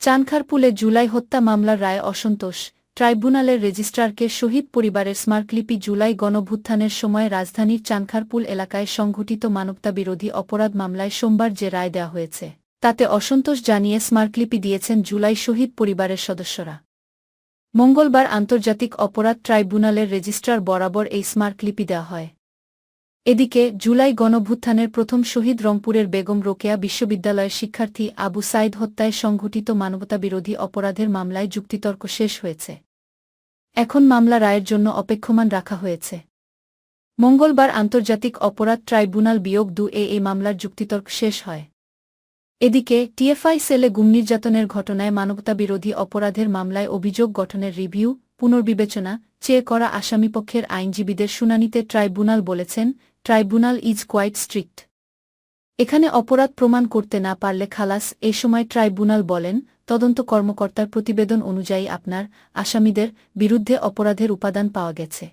চানখারপুলে জুলাই হত্যা মামলার রায় অসন্তোষ। ট্রাইব্যুনালের রেজিস্ট্রারকে শহীদ পরিবারের স্মারকলিপি জুলাই গণভুত্থানের সময় রাজধানীর চানখারপুল এলাকায় সংঘটিত মানবতাবিরোধী অপরাধ মামলায় সোমবার যে রায় দেওয়া হয়েছে, তাতে অসন্তোষ জানিয়ে স্মারকলিপি দিয়েছেন জুলাই শহীদ পরিবারের সদস্যরা। মঙ্গলবার আন্তর্জাতিক অপরাধ ট্রাইব্যুনালের রেজিস্ট্রার বরাবর এই স্মারকলিপি দেওয়া হয়। এদিকে জুলাই গণভুত্থানের প্রথম শহীদ রংপুরের বেগম রোকেয়া বিশ্ববিদ্যালয়ের শিক্ষার্থী আবু সাইদ হত্যায় সংঘটিত মানবতাবিরোধী অপরাধের মামলায় যুক্তিতর্ক শেষ হয়েছে। এখন মামলা রায়ের জন্য অপেক্ষমান রাখা হয়েছে। মঙ্গলবার আন্তর্জাতিক অপরাধ ট্রাইব্যুনাল বিয়োগ দু এ এই মামলার যুক্তিতর্ক শেষ হয়। এদিকে টিএফআই সেলে গুম নির্যাতনের ঘটনায় মানবতাবিরোধী অপরাধের মামলায় অভিযোগ গঠনের রিভিউ, পুনর্বিবেচনা, চেয়ে করা আসামিপক্ষের আইনজীবীদের শুনানিতে ট্রাইব্যুনাল বলেছেন ট্রাইব্যুনাল ইজ কোয়াইট স্ট্রিক্ট। এখানে অপরাধ প্রমাণ করতে না পারলে খালাস, এ সময় ট্রাইব্যুনাল বলেন, তদন্ত কর্মকর্তার প্রতিবেদন অনুযায়ী আপনার আসামিদের বিরুদ্ধে অপরাধের উপাদান পাওয়া গেছে।